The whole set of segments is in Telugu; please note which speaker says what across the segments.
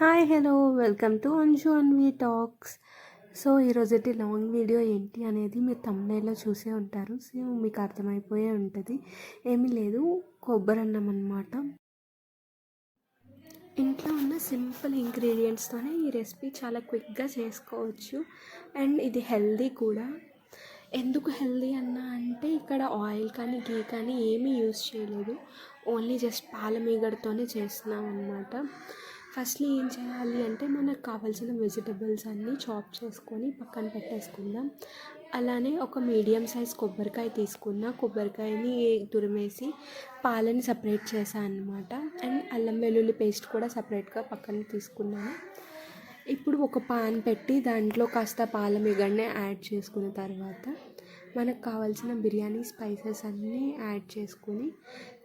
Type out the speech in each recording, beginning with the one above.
Speaker 1: Hi hello welcome to Anju Anvi talks. So ఈరోజుటి long video ఏంటి అనేది మీరు తమ్ముడేలో చూసే ఉంటారు. సో మీకు అర్థమైపోయే ఉంటుంది. ఏమీ లేదు కొబ్బరి అన్నం అనమాట ఇంట్లో ఉన్న సింపుల్ ఇంగ్రీడియంట్స్తోనే ఈ రెసిపీ చాలా క్విక్గా చేసుకోవచ్చు. అండ్ ఇది హెల్దీ కూడా. ఎందుకు హెల్దీ అన్నా అంటే ఇక్కడ ఆయిల్ కానీ గీ కానీ ఏమీ యూస్ చేయలేదు. ఓన్లీ జస్ట్ పాల మీగడతోనే చేస్తున్నాం అనమాట ఫస్ట్లీ ఏం చేయాలి అంటే మనకు కావాల్సిన వెజిటబుల్స్ అన్నీ చాప్ చేసుకొని పక్కన పెట్టేసుకుందాం. అలానే ఒక మీడియం సైజ్ కొబ్బరికాయ తీసుకున్న. కొబ్బరికాయని తురిమేసి పాలని సపరేట్ చేశాను అనమాట అండ్ అల్లం వెల్లుల్లి పేస్ట్ కూడా సపరేట్గా పక్కన తీసుకున్నాను. ఇప్పుడు ఒక పాన్ పెట్టి దాంట్లో కాస్త పాల మిగడ్ని యాడ్ చేసుకున్న తర్వాత మనకు కావాల్సిన బిర్యానీ స్పైసెస్ అన్నీ యాడ్ చేసుకొని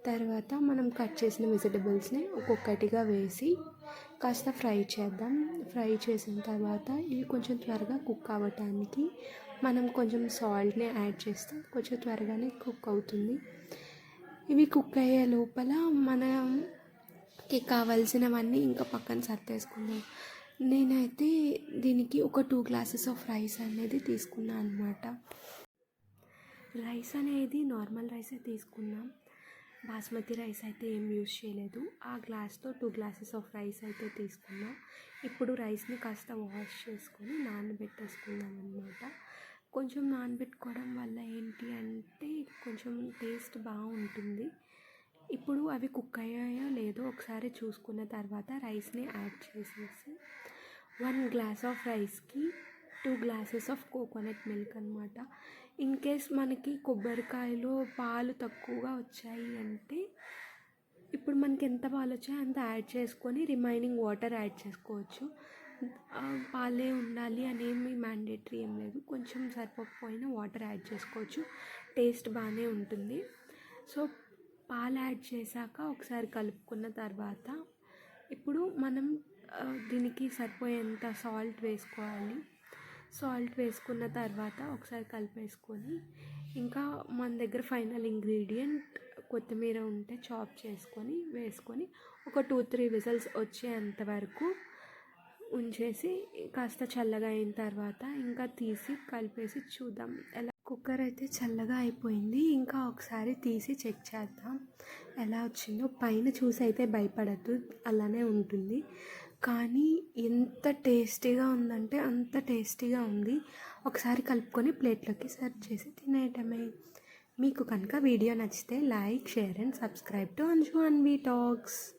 Speaker 1: తర్వాత మనం కట్ చేసిన వెజిటబుల్స్ని ఒక్కొక్కటిగా వేసి కాస్త ఫ్రై చేద్దాం. ఫ్రై చేసిన తర్వాత ఇవి కొంచెం త్వరగా కుక్ అవ్వటానికి మనం కొంచెం సాల్ట్ని యాడ్ చేస్తే కొంచెం త్వరగానే కుక్ అవుతుంది. ఇవి కుక్ అయ్యే లోపల మనకి కావాల్సినవన్నీ ఇంకా పక్కన సర్దేసుకుందాం. నేనైతే దీనికి ఒక టూ గ్లాసెస్ ఆఫ్ రైస్ అనేది తీసుకున్నాను అనమాట రైస్ అనేది నార్మల్ రైసే తీసుకున్నాం. బాస్మతి రైస్ అయితే ఏం యూజ్ చేయలేదు. ఆ గ్లాస్తో టూ గ్లాసెస్ ఆఫ్ రైస్ అయితే తీసుకున్నాం. ఇప్పుడు రైస్ని కాస్త వాష్ చేసుకొని నానబెట్టేసుకున్నాం అనమాట కొంచెం నానబెట్టుకోవడం వల్ల ఏంటి అంటే కొంచెం టేస్ట్ బాగుంటుంది. ఇప్పుడు అవి కుక్ అయ్యాయో లేదో ఒకసారి చూసుకున్న తర్వాత రైస్ని యాడ్ చేసేసి వన్ గ్లాస్ ఆఫ్ రైస్కి two glasses of coconut milk అనమాట ఇన్ కేస్ మనకి కొబ్బరికాయలో పాలు తక్కువగా వచ్చాయి అంటే ఇప్పుడు మనకి ఎంత పాలు వచ్చాయో అంత యాడ్ చేసుకొని రిమైనింగ్ వాటర్ యాడ్ చేసుకోవచ్చు. పాలే ఉండాలి అనేమి మ్యాండేటరీ ఏం లేదు. కొంచెం సరిపోకపోయినా వాటర్ యాడ్ చేసుకోవచ్చు. టేస్ట్ బాగానే ఉంటుంది. సో పాలు యాడ్ చేశాక ఒకసారి కలుపుకున్న తర్వాత ఇప్పుడు మనం దీనికి సరిపోయేంత సాల్ట్ వేసుకోవాలి. సాల్ట్ వేసుకున్న తర్వాత ఒకసారి కలిపేసుకొని ఇంకా మన దగ్గర ఫైనల్ ఇంగ్రీడియంట్ కొత్తిమీర ఉంటే చాప్ చేసుకొని వేసుకొని ఒక టూ త్రీ విజిల్స్ వచ్చేంత వరకు ఉంచేసి కాస్త చల్లగా అయిన తర్వాత ఇంకా తీసి కలిపేసి చూద్దాం. ఎలా? కుక్కర్ అయితే చల్లగా అయిపోయింది. ఇంకా ఒకసారి తీసి చెక్ చేద్దాం. ఎలా వచ్చిందో. పైన చూసి అయితే భయపడద్దు. అలానే ఉంటుంది. కానీ ఎంత టేస్టీగా ఉందంటే అంత టేస్టీగా ఉంది. ఒకసారి కలుపుకొని ప్లేట్లోకి సర్వ్ చేసి తినేయటమే. మీకు కనుక వీడియో నచ్చితే like share and subscribe to Anju Anvi talks.